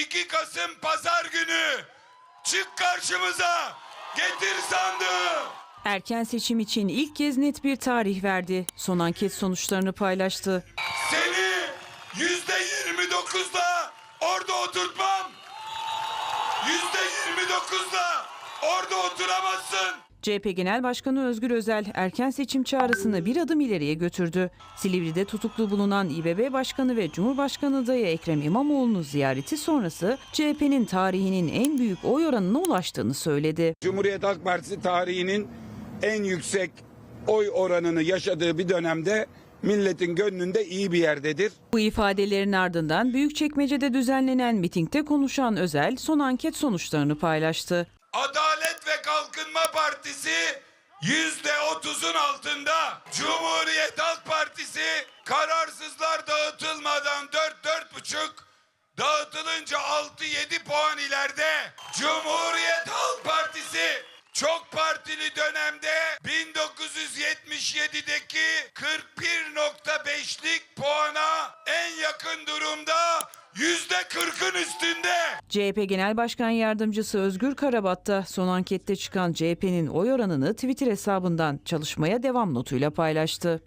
2 Kasım pazar günü çık karşımıza getir sandığı. Erken seçim için ilk kez net bir tarih verdi. Son anket sonuçlarını paylaştı. Seni yüzde 29'la orada oturtmam. Yüzde 29'la orada oturamazsın. CHP Genel Başkanı Özgür Özel erken seçim çağrısını bir adım ileriye götürdü. Silivri'de tutuklu bulunan İBB Başkanı ve Cumhurbaşkanı adayı Ekrem İmamoğlu'nun ziyareti sonrası CHP'nin tarihinin en büyük oy oranına ulaştığını söyledi. Cumhuriyet Halk Partisi tarihinin en yüksek oy oranını yaşadığı bir dönemde milletin gönlünde iyi bir yerdedir. Bu ifadelerin ardından Büyükçekmece'de düzenlenen mitingde konuşan Özel son anket sonuçlarını paylaştı. Ve Kalkınma Partisi yüzde otuzun altında. Cumhuriyet Halk Partisi kararsızlar dağıtılmadan dört dört buçuk dağıtılınca altı yedi puan ileride. Çok partili dönemde 1977'deki 41.5'lik puana en yakın durumda yüzde 40'ın üstünde. CHP Genel Başkan Yardımcısı Özgür Karabat da son ankette çıkan CHP'nin oy oranını Twitter hesabından çalışmaya devam notuyla paylaştı.